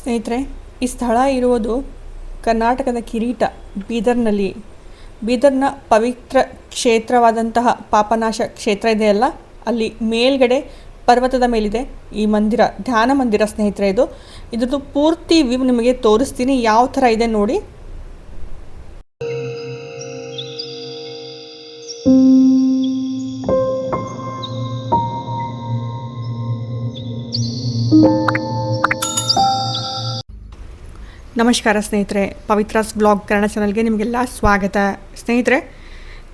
ಸ್ನೇಹಿತರೆ, ಈ ಸ್ಥಳ ಇರುವುದು ಕರ್ನಾಟಕದ ಕಿರೀಟ ಬೀದರ್ನಲ್ಲಿ. ಬೀದರ್ನ ಪವಿತ್ರ ಕ್ಷೇತ್ರವಾದಂತಹ ಪಾಪನಾಶ ಕ್ಷೇತ್ರ ಇದೆಯಲ್ಲ ಅಲ್ಲಿ ಮೇಲ್ಗಡೆ ಪರ್ವತದ ಮೇಲಿದೆ. ಈ ಮಂದಿರ, ಧ್ಯಾನ ಮಂದಿರ ಸ್ನೇಹಿತರೆ ಇದು. ಇದ್ರದ್ದು ಪೂರ್ತಿ ವ್ಯೂ ನಿಮಗೆ ತೋರಿಸ್ತೀನಿ. ಯಾವ ಥರ ಇದೆ ನೋಡಿ. ನಮಸ್ಕಾರ ಸ್ನೇಹಿತರೆ, ಪವಿತ್ರಾಸ್ ಬ್ಲಾಗ್ ಕನ್ನಡ ಚಾನಲ್ಗೆ ನಿಮಗೆಲ್ಲ ಸ್ವಾಗತ. ಸ್ನೇಹಿತರೆ,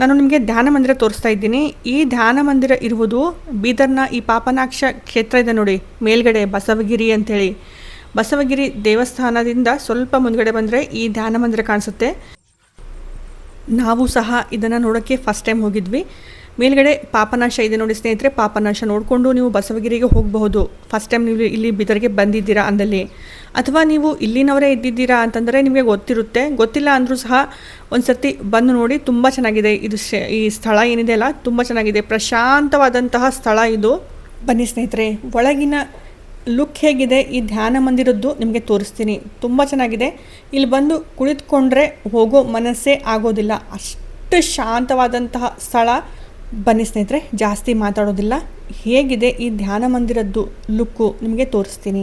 ನಾನು ನಿಮಗೆ ಧ್ಯಾನ ಮಂದಿರ ತೋರಿಸ್ತಾ ಇದ್ದೀನಿ. ಈ ಧ್ಯಾನ ಮಂದಿರ ಇರುವುದು ಬೀದರ್ನ ಈ ಪಾಪನಾಕ್ಷ ಕ್ಷೇತ್ರ ಇದೆ ನೋಡಿ, ಮೇಲ್ಗಡೆ ಬಸವಗಿರಿ ಅಂಥೇಳಿ. ಬಸವಗಿರಿ ದೇವಸ್ಥಾನದಿಂದ ಸ್ವಲ್ಪ ಮುಂದ್ಗಡೆ ಬಂದರೆ ಈ ಧ್ಯಾನ ಮಂದಿರ ಕಾಣಿಸುತ್ತೆ. ನಾವು ಸಹ ಇದನ್ನು ನೋಡೋಕ್ಕೆ ಫಸ್ಟ್ ಟೈಮ್ ಹೋಗಿದ್ವಿ. ಮೇಲ್ಗಡೆ ಪಾಪನಾಶ ಇದೆ ನೋಡಿ ಸ್ನೇಹಿತರೆ, ಪಾಪನಾಶ ನೋಡಿಕೊಂಡು ನೀವು ಬಸವಗಿರಿಗೆ ಹೋಗಬಹುದು. ಫಸ್ಟ್ ಟೈಮ್ ನೀವು ಇಲ್ಲಿ ಬಿದರ್ಗೆ ಬಂದಿದ್ದೀರಾ ಅಂದಲ್ಲಿ. ಅಥವಾ ನೀವು ಇಲ್ಲಿನವರೇ ಇದ್ದಿದ್ದೀರಾ ಅಂತಂದರೆ ನಿಮಗೆ ಗೊತ್ತಿರುತ್ತೆ. ಗೊತ್ತಿಲ್ಲ ಅಂದರೂ ಸಹ ಒಂದು ಸರ್ತಿ ಬಂದು ನೋಡಿ ತುಂಬ ಚೆನ್ನಾಗಿದೆ ಇದು ಈ ಸ್ಥಳ ಏನಿದೆ ಅಲ್ಲ, ತುಂಬ ಚೆನ್ನಾಗಿದೆ. ಪ್ರಶಾಂತವಾದಂತಹ ಸ್ಥಳ ಇದು. ಬನ್ನಿ ಸ್ನೇಹಿತರೆ, ಒಳಗಿನ ಲುಕ್ ಹೇಗಿದೆ ಈ ಧ್ಯಾನ ಮಂದಿರದ್ದು ನಿಮಗೆ ತೋರಿಸ್ತೀನಿ. ತುಂಬ ಚೆನ್ನಾಗಿದೆ. ಇಲ್ಲಿ ಬಂದು ಕುಳಿತುಕೊಂಡ್ರೆ ಹೋಗೋ ಮನಸ್ಸೇ ಆಗೋದಿಲ್ಲ. ಅಷ್ಟು ಶಾಂತವಾದಂತಹ ಸ್ಥಳ. ಬನ್ನಿ ಸ್ನೇಹಿತರೆ, ಜಾಸ್ತಿ ಮಾತಾಡೋದಿಲ್ಲ. ಹೇಗಿದೆ ಈ ಧ್ಯಾನ ಮಂದಿರದ್ದು ಲುಕ್ಕು? ನಿಮಗೆ ತೋರಿಸ್ತೀನಿ.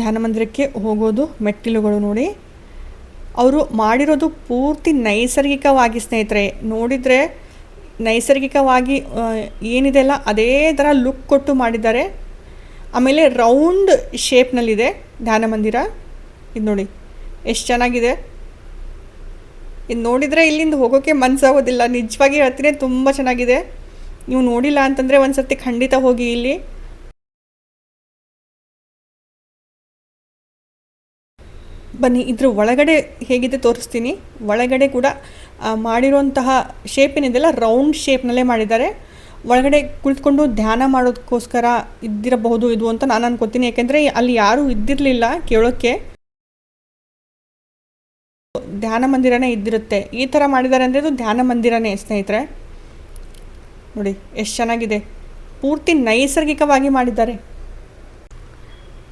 ಧ್ಯಾನ ಮಂದಿರಕ್ಕೆ ಹೋಗೋದು ಮೆಟ್ಟಿಲುಗಳು ನೋಡಿ. ಅವರು ಮಾಡಿರೋದು ಪೂರ್ತಿ ನೈಸರ್ಗಿಕವಾಗಿ ಸ್ನೇಹಿತರೆ. ನೋಡಿದರೆ ನೈಸರ್ಗಿಕವಾಗಿ ಏನಿದೆ ಅಲ್ಲ, ಅದೇ ಥರ ಲುಕ್ ಕೊಟ್ಟು ಮಾಡಿದ್ದಾರೆ. ಆಮೇಲೆ ರೌಂಡ್ ಶೇಪ್ನಲ್ಲಿದೆ ಧ್ಯಾನ ಮಂದಿರ. ಇದು ನೋಡಿ, ಎಷ್ಟು ಚೆನ್ನಾಗಿದೆ. ಇದು ನೋಡಿದರೆ ಇಲ್ಲಿಂದ ಹೋಗೋಕ್ಕೆ ಮನಸ್ಸಾಗೋದಿಲ್ಲ ನಿಜವಾಗಿ ಹೇಳ್ತೀನಿ, ತುಂಬ ಚೆನ್ನಾಗಿದೆ. ನೀವು ನೋಡಿಲ್ಲ ಅಂತಂದರೆ ಒಂದು ಸರ್ತಿ ಖಂಡಿತ ಹೋಗಿ ಇಲ್ಲಿ. ಬನ್ನಿ, ಇದ್ರ ಒಳಗಡೆ ಹೇಗಿದೆ ತೋರಿಸ್ತೀನಿ. ಒಳಗಡೆ ಕೂಡ ಮಾಡಿರುವಂತಹ ಶೇಪ್ ಏನಿದೆಯಲ್ಲ ರೌಂಡ್ ಶೇಪ್ನಲ್ಲೇ ಮಾಡಿದ್ದಾರೆ. ಒಳಗಡೆ ಕುಳಿತುಕೊಂಡು ಧ್ಯಾನ ಮಾಡೋದಕ್ಕೋಸ್ಕರ ಇದ್ದಿರಬಹುದು ಇದು ಅಂತ ನಾನು ಅನ್ಕೋತೀನಿ. ಯಾಕೆಂದರೆ ಅಲ್ಲಿ ಯಾರೂ ಇದ್ದಿರಲಿಲ್ಲ ಕೇಳೋಕ್ಕೆ ಧ್ಯಾನ ಮಂದಿರನೇ ಇದ್ದಿರುತ್ತೆ. ಈ ಥರ ಮಾಡಿದ್ದಾರೆ ಅಂದರೆ ಅದು ಧ್ಯಾನ ಮಂದಿರನೇ ಸ್ನೇಹಿತರೆ. ನೋಡಿ, ಎಷ್ಟು ಚೆನ್ನಾಗಿದೆ. ಪೂರ್ತಿ ನೈಸರ್ಗಿಕವಾಗಿ ಮಾಡಿದ್ದಾರೆ.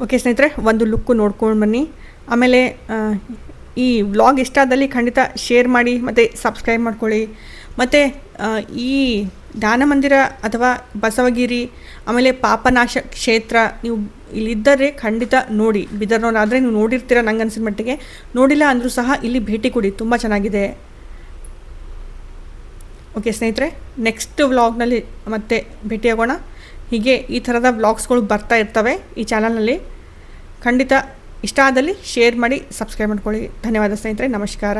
ಓಕೆ ಸ್ನೇಹಿತರೆ, ಒಂದು ಲುಕ್ಕು ನೋಡ್ಕೊಂಡು ಬನ್ನಿ. ಆಮೇಲೆ ಈ ವ್ಲಾಗ್ ಇಷ್ಟ ಆದಲ್ಲಿ ಖಂಡಿತ ಶೇರ್ ಮಾಡಿ, ಮತ್ತು ಸಬ್ಸ್ಕ್ರೈಬ್ ಮಾಡ್ಕೊಳ್ಳಿ. ಮತ್ತು ಈ ದಾನ ಮಂದಿರ ಅಥವಾ ಬಸವಗಿರಿ, ಆಮೇಲೆ ಪಾಪನಾಶ ಕ್ಷೇತ್ರ, ನೀವು ಇಲ್ಲಿದ್ದರೆ ಖಂಡಿತ ನೋಡಿ. ಬಿದರ್ನವರಾದರೆ ನೀವು ನೋಡಿರ್ತೀರ ನಂಗೆ ಅನಿಸಿದ ಮಟ್ಟಿಗೆ. ನೋಡಿಲ್ಲ ಅಂದರೂ ಸಹ ಇಲ್ಲಿ ಭೇಟಿ ಕೊಡಿ, ತುಂಬ ಚೆನ್ನಾಗಿದೆ. ಓಕೆ ಸ್ನೇಹಿತರೆ ನೆಕ್ಸ್ಟ್ ವ್ಲಾಗ್ನಲ್ಲಿ ಮತ್ತೆ ಭೇಟಿಯಾಗೋಣ. ಹೀಗೆ ಈ ಥರದ ವ್ಲಾಗ್ಸ್ಗಳು ಬರ್ತಾ ಇರ್ತವೆ ಈ ಚಾನಲ್ನಲ್ಲಿ ಖಂಡಿತ ಇಷ್ಟ ಆದಲ್ಲಿ ಶೇರ್ ಮಾಡಿ ಸಬ್ಸ್ಕ್ರೈಬ್ ಮಾಡ್ಕೊಳ್ಳಿ. ಧನ್ಯವಾದ ಸ್ನೇಹಿತರೆ, ನಮಸ್ಕಾರ.